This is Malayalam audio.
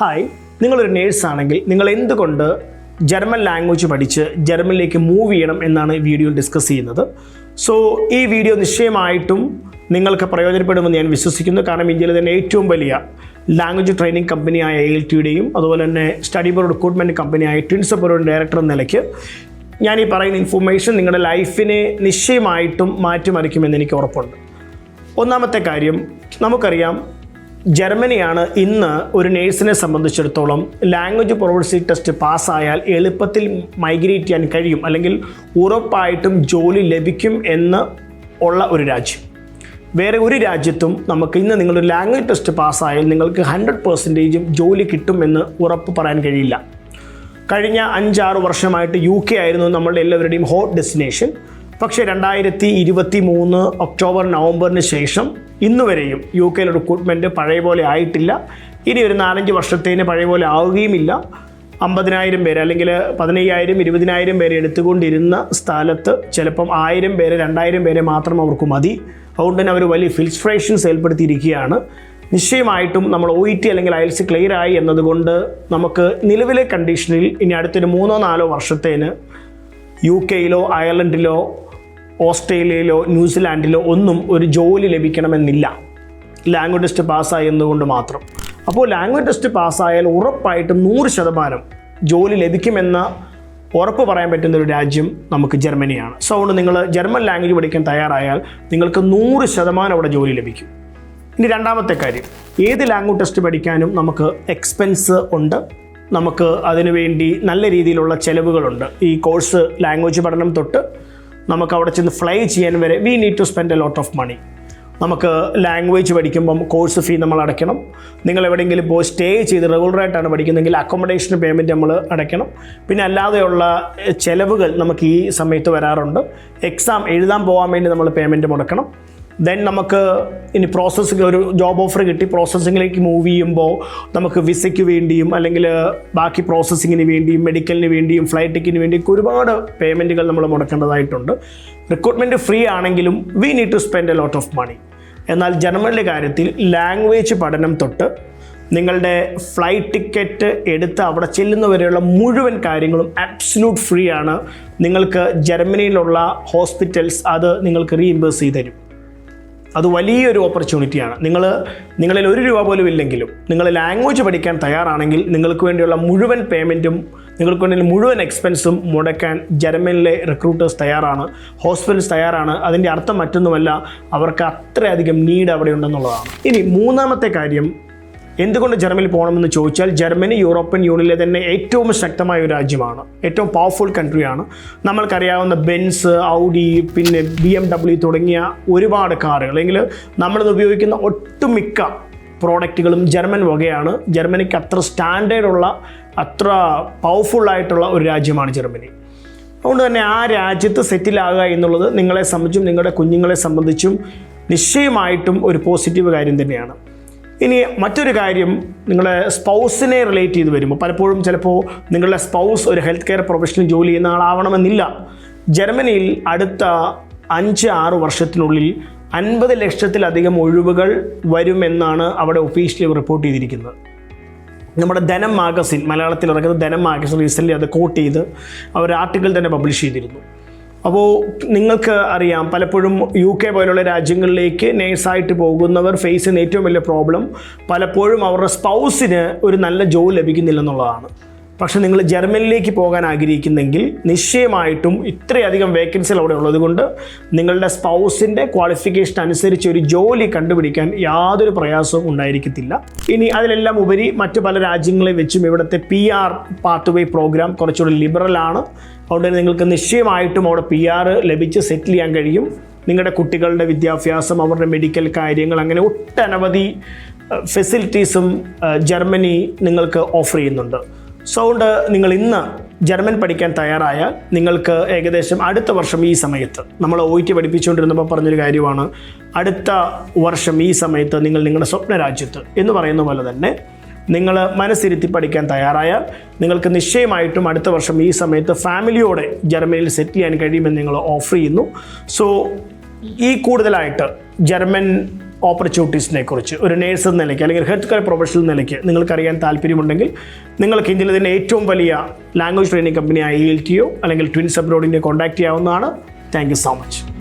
ഹായ് നിങ്ങളൊരു നേഴ്സാണെങ്കിൽ നിങ്ങൾ എന്തുകൊണ്ട് ജർമ്മൻ ലാംഗ്വേജ് പഠിച്ച് ജർമ്മനിലേക്ക് മൂവ് ചെയ്യണം എന്നാണ് ഈ വീഡിയോയിൽ ഡിസ്കസ് ചെയ്യുന്നത്. സോ ഈ വീഡിയോ നിശ്ചയമായിട്ടും നിങ്ങൾക്ക് പ്രയോജനപ്പെടുമെന്ന് ഞാൻ വിശ്വസിക്കുന്നു. കാരണം ഇന്ത്യയിലെ തന്നെ ഏറ്റവും വലിയ ലാംഗ്വേജ് ട്രെയിനിങ് കമ്പനിയായ എ എൽ ടിയുടെയും അതുപോലെ തന്നെ സ്റ്റഡി ബോർഡ് റിക്രൂട്ട്മെന്റ് കമ്പനിയായ ട്വിൻസ് ബോർഡ് ഡയറക്ടർ എന്ന നിലയ്ക്ക് ഞാൻ ഈ പറയുന്ന ഇൻഫർമേഷൻ നിങ്ങളുടെ ലൈഫിനെ നിശ്ചയമായിട്ടും മാറ്റിമറിക്കുമെന്ന് എനിക്ക് ഉറപ്പുണ്ട്. ഒന്നാമത്തെ കാര്യം നമുക്കറിയാം ജർമ്മനിയാണ് ഇന്ന് ഒരു നേഴ്സിനെ സംബന്ധിച്ചിടത്തോളം ലാംഗ്വേജ് പ്രൊവൻസി ടെസ്റ്റ് പാസ്സായാൽ എളുപ്പത്തിൽ മൈഗ്രേറ്റ് ചെയ്യാൻ കഴിയും അല്ലെങ്കിൽ ഉറപ്പായിട്ടും ജോലി ലഭിക്കും എന്ന് ഉള്ള ഒരു രാജ്യം. വേറെ ഒരു രാജ്യത്തും നമുക്ക് ഇന്ന് നിങ്ങളൊരു ലാംഗ്വേജ് ടെസ്റ്റ് പാസ്സായാൽ നിങ്ങൾക്ക് ഹൺഡ്രഡ് പെർസെന്റേജും ജോലി കിട്ടുമെന്ന് ഉറപ്പ് പറയാൻ കഴിയില്ല. കഴിഞ്ഞ അഞ്ചാറ് വർഷമായിട്ട് യു കെ ആയിരുന്നു നമ്മളുടെ എല്ലാവരുടെയും ഹോട്ട് ഡെസ്റ്റിനേഷൻ. പക്ഷേ രണ്ടായിരത്തി ഇരുപത്തി മൂന്ന് ഒക്ടോബർ നവംബറിന് ശേഷം ഇന്ന് വരെയും യു കെയിലെ റിക്രൂട്ട്മെന്റ് പഴയ പോലെ ആയിട്ടില്ല. ഇനി ഒരു നാലഞ്ച് വർഷത്തേന് പഴയ പോലെ ആവുകയുമില്ല. അമ്പതിനായിരം പേര് അല്ലെങ്കിൽ പതിനയ്യായിരം ഇരുപതിനായിരം പേരെ എടുത്തുകൊണ്ടിരുന്ന സ്ഥലത്ത് ചിലപ്പം ആയിരം പേര് രണ്ടായിരം പേരെ മാത്രം അവർക്ക് മതി. അതുകൊണ്ട് തന്നെ അവർ വലിയ ഫിൽസ്ട്രേഷൻസ് ഏർപ്പെടുത്തിയിരിക്കുകയാണ്. നിശ്ചയമായിട്ടും നമ്മൾ ഒ ഇ ടി അല്ലെങ്കിൽ അയൽസ് ക്ലിയർ ആയി എന്നതുകൊണ്ട് നമുക്ക് നിലവിലെ കണ്ടീഷനിൽ ഇനി അടുത്തൊരു മൂന്നോ നാലോ വർഷത്തേന് യു കെയിലോ അയർലൻഡിലോ ഓസ്ട്രേലിയയിലോ ന്യൂസിലാൻഡിലോ ഒന്നും ഒരു ജോലി ലഭിക്കണമെന്നില്ല. ലാംഗ്വേജ് ടെസ്റ്റ് പാസ്സായി എന്നുകൊണ്ട് മാത്രം. അപ്പോൾ ലാംഗ്വേജ് ടെസ്റ്റ് പാസ്സായാൽ ഉറപ്പായിട്ടും നൂറ് ശതമാനം ജോലി ലഭിക്കുമെന്ന ഉറപ്പ് പറയാൻ പറ്റുന്ന ഒരു രാജ്യം നമുക്ക് ജർമ്മനിയാണ്. സോ അതുകൊണ്ട് നിങ്ങൾ ജർമ്മൻ ലാംഗ്വേജ് പഠിക്കാൻ തയ്യാറായാൽ നിങ്ങൾക്ക് നൂറ് ശതമാനം അവിടെ ജോലി ലഭിക്കും. ഇനി രണ്ടാമത്തെ കാര്യം. ഏത് ലാംഗ്വേജ് ടെസ്റ്റ് പഠിക്കാനും നമുക്ക് എക്സ്പെൻസ് ഉണ്ട്. നമുക്ക് അതിനുവേണ്ടി നല്ല രീതിയിലുള്ള ചിലവുകളുണ്ട്. ഈ കോഴ്സ് ലാംഗ്വേജ് പഠനം തൊട്ട് നമുക്ക് അവിടെ ചെന്ന് ഫ്ലൈ ചെയ്യാൻ വരെ we need to spend a lot of money നമുക്ക് ലാംഗ്വേജ് പഠിക്കുമ്പം കോഴ്സ് ഫീ നമ്മൾ അടയ്ക്കണം. നിങ്ങൾ എവിടെയെങ്കിലും പോയി സ്റ്റേ ചെയ്ത് റെഗുലറായിട്ടാണ് പഠിക്കുന്നതെങ്കിൽ അക്കോമഡേഷൻ പേയ്മെന്റ് നമ്മൾ അടയ്ക്കണം. പിന്നെ അല്ലാതെയുള്ള ചിലവുകൾ നമുക്ക് ഈ സമയത്ത് വരാറുണ്ട്. എക്സാം എഴുതാൻ പോകാൻ വേണ്ടി നമ്മൾ പേയ്മെന്റ് മുടക്കണം. ദെൻ നമുക്ക് ഇനി പ്രോസസ്സിംഗ് ഒരു ജോബ് ഓഫർ കിട്ടി. പ്രോസസ്സിങ്ങിലേക്ക് മൂവ് ചെയ്യുമ്പോൾ നമുക്ക് വിസയ്ക്ക് വേണ്ടിയും അല്ലെങ്കിൽ ബാക്കി പ്രോസസ്സിങ്ങിന് വേണ്ടിയും മെഡിക്കലിന് വേണ്ടിയും ഫ്ലൈറ്റ് ടിക്കറ്റിന് വേണ്ടിയും ഒരുപാട് പേയ്മെന്റുകൾ നമ്മൾ മുടക്കേണ്ടതായിട്ടുണ്ട്. റിക്രൂട്ട്മെന്റ് ഫ്രീ ആണെങ്കിലും we need to spend a lot of money എന്നാൽ ജർമ്മനിലെ കാര്യത്തിൽ ലാംഗ്വേജ് പഠനം തൊട്ട് നിങ്ങളുടെ ഫ്ലൈറ്റ് ടിക്കറ്റ് എടുത്ത് അവിടെ ചെല്ലുന്നവരെയുള്ള മുഴുവൻ കാര്യങ്ങളും അബ്സല്യൂട്ട് ഫ്രീ ആണ്. നിങ്ങൾക്ക് ജർമ്മനിയിലുള്ള ഹോസ്പിറ്റൽസ് അത് നിങ്ങൾക്ക് റീഇംബേഴ്സ് ചെയ്ത് തരും അത് വലിയൊരു ഓപ്പർച്യൂണിറ്റിയാണ് നിങ്ങൾ നിങ്ങളിൽ ഒരു രൂപ പോലും ഇല്ലെങ്കിലും നിങ്ങൾ ലാംഗ്വേജ് പഠിക്കാൻ തയ്യാറാണെങ്കിൽ നിങ്ങൾക്ക് വേണ്ടിയുള്ള മുഴുവൻ പേയ്മെന്റും നിങ്ങൾക്ക് വേണ്ടി മുഴുവൻ എക്സ്പെൻസും മുടക്കാൻ ജർമ്മനിലെ റിക്രൂട്ടേഴ്സ് തയ്യാറാണ്. ഹോസ്പിറ്റൽസ് തയ്യാറാണ്. അതിന്റെ അർത്ഥം മറ്റൊന്നുമല്ല അവർക്ക് അത്രയധികം നീഡ് അവിടെ ഉണ്ടെന്നുള്ളതാണ്. ഇനി മൂന്നാമത്തെ കാര്യം എന്തുകൊണ്ട് ജർമ്മനി പോകണമെന്ന് ചോദിച്ചാൽ ജർമ്മനി യൂറോപ്യൻ യൂണിയനിലെ തന്നെ ഏറ്റവും ശക്തമായ ഒരു രാജ്യമാണ്. ഏറ്റവും പവർഫുൾ കൺട്രിയാണ് നമ്മൾക്കറിയാവുന്ന ബെൻസ് ഔഡി പിന്നെ ബി എം ഡബ്ല്യു തുടങ്ങിയ ഒരുപാട് കാറുകൾ. അല്ലെങ്കിൽ നമ്മളിത് ഉപയോഗിക്കുന്ന ഒട്ടുമിക്ക പ്രോഡക്റ്റുകളും ജർമ്മൻ വകയാണ്. ജർമ്മനിക്ക് അത്ര സ്റ്റാൻഡേർഡുള്ള അത്ര പവർഫുള്ളായിട്ടുള്ള ഒരു രാജ്യമാണ് ജർമ്മനി. അതുകൊണ്ട് തന്നെ ആ രാജ്യത്ത് സെറ്റിലാകുക എന്നുള്ളത് നിങ്ങളെ സംബന്ധിച്ചും നിങ്ങളുടെ കുഞ്ഞുങ്ങളെ സംബന്ധിച്ചും നിശ്ചയമായിട്ടും ഒരു പോസിറ്റീവ് കാര്യം തന്നെയാണ്. ഇനി മറ്റൊരു കാര്യം നിങ്ങളുടെ സ്പൗസിനെ റിലേറ്റ് ചെയ്ത് വരുമ്പോൾ പലപ്പോഴും ചിലപ്പോൾ നിങ്ങളുടെ സ്പൗസ് ഒരു ഹെൽത്ത് കെയർ പ്രൊഫഷണൽ ജോലി ചെയ്യുന്ന ആളാവണമെന്നില്ല. ജർമ്മനിയിൽ അടുത്ത അഞ്ച് ആറ് വർഷത്തിനുള്ളിൽ അൻപത് ലക്ഷത്തിലധികം ഒഴിവുകൾ വരുമെന്നാണ് അവിടെ ഒഫീഷ്യലി റിപ്പോർട്ട് ചെയ്തിരിക്കുന്നത്. നമ്മുടെ ധനം മാഗസിൻ മലയാളത്തിൽ ഇറങ്ങുന്ന ധനം മാഗസിൻ റീസെന്റ്ലി അത് കോട്ട് ചെയ്ത് അവർ ആർട്ടിക്കിൾ തന്നെ പബ്ലിഷ് ചെയ്തിരുന്നു. അപ്പോൾ നിങ്ങൾക്ക് അറിയാം പലപ്പോഴും യു കെ പോലുള്ള രാജ്യങ്ങളിലേക്ക് നേഴ്സായിട്ട് പോകുന്നവർ ഫേസ് ചെയ്യുന്ന ഏറ്റവും വലിയ പ്രോബ്ലം പലപ്പോഴും അവരുടെ സ്പൗസിന് ഒരു നല്ല ജോലി ലഭിക്കുന്നില്ലെന്നുള്ളതാണ്. പക്ഷേ നിങ്ങൾ ജർമ്മനിലേക്ക് പോകാൻ ആഗ്രഹിക്കുന്നെങ്കിൽ നിശ്ചയമായിട്ടും ഇത്രയധികം വേക്കൻസികൾ അവിടെ ഉള്ളതുകൊണ്ട് നിങ്ങളുടെ സ്പൗസിന്റെ ക്വാളിഫിക്കേഷൻ അനുസരിച്ച് ഒരു ജോലി കണ്ടുപിടിക്കാൻ യാതൊരു പ്രയാസവും ഉണ്ടായിരിക്കത്തില്ല. ഇനി അതിലെല്ലാം ഉപരി മറ്റു പല രാജ്യങ്ങളെ വെച്ചും ഇവിടുത്തെ P R pathway programme കുറച്ചുകൂടി ലിബറലാണ് അതുകൊണ്ട് തന്നെ നിങ്ങൾക്ക് നിശ്ചയമായിട്ടും അവിടെ പി ആർ ലഭിച്ച് സെറ്റിൽ ചെയ്യാൻ കഴിയും. നിങ്ങളുടെ കുട്ടികളുടെ വിദ്യാഭ്യാസം അവരുടെ മെഡിക്കൽ കാര്യങ്ങൾ അങ്ങനെ ഒട്ടനവധി ഫെസിലിറ്റീസും ജർമ്മനി നിങ്ങൾക്ക് ഓഫർ ചെയ്യുന്നുണ്ട്. സോ അതുകൊണ്ട് നിങ്ങൾ ഇന്ന് ജർമ്മൻ പഠിക്കാൻ തയ്യാറായാൽ നിങ്ങൾക്ക് ഏകദേശം അടുത്ത വർഷം ഈ സമയത്ത് നമ്മൾ ഒ ടി പഠിപ്പിച്ചുകൊണ്ടിരുന്നപ്പോൾ പറഞ്ഞൊരു കാര്യമാണ് അടുത്ത വർഷം ഈ സമയത്ത് നിങ്ങൾ നിങ്ങളുടെ സ്വപ്ന രാജ്യത്ത് എന്ന് പറയുന്ന പോലെ തന്നെ നിങ്ങൾ മനസ്സിരുത്തി പഠിക്കാൻ തയ്യാറായാൽ നിങ്ങൾക്ക് നിശ്ചയമായിട്ടും അടുത്ത വർഷം ഈ സമയത്ത് ഫാമിലിയോടെ ജർമ്മനിയിൽ സെറ്റ് ചെയ്യാൻ കഴിയുമെന്ന് നിങ്ങൾ ഓഫർ ചെയ്യുന്നു. സോ ഈ കൂടുതലായിട്ട് ജർമ്മൻ ഓപ്പർച്യൂണിറ്റീസിനെ കുറിച്ച് ഒരു നേഴ്സ് എന്ന നിലയ്ക്ക് അല്ലെങ്കിൽ ഹെൽത്ത് കെയർ പ്രൊഫഷണൽ നിലയ്ക്ക് നിങ്ങൾക്കറിയാൻ താല്പര്യമുണ്ടെങ്കിൽ നിങ്ങൾക്ക് ഇന്ത്യയിലെ തന്നെ ഏറ്റവും വലിയ ലാംഗ്വേജ് ട്രെയിനിങ് കമ്പനിയായ ഇ എൽ ടി ഒ അല്ലെങ്കിൽ ട്വിൻസ് അബ്രോഡിനെ കോൺടാക്ട് ചെയ്യാവുന്നതാണ്. Thank you so much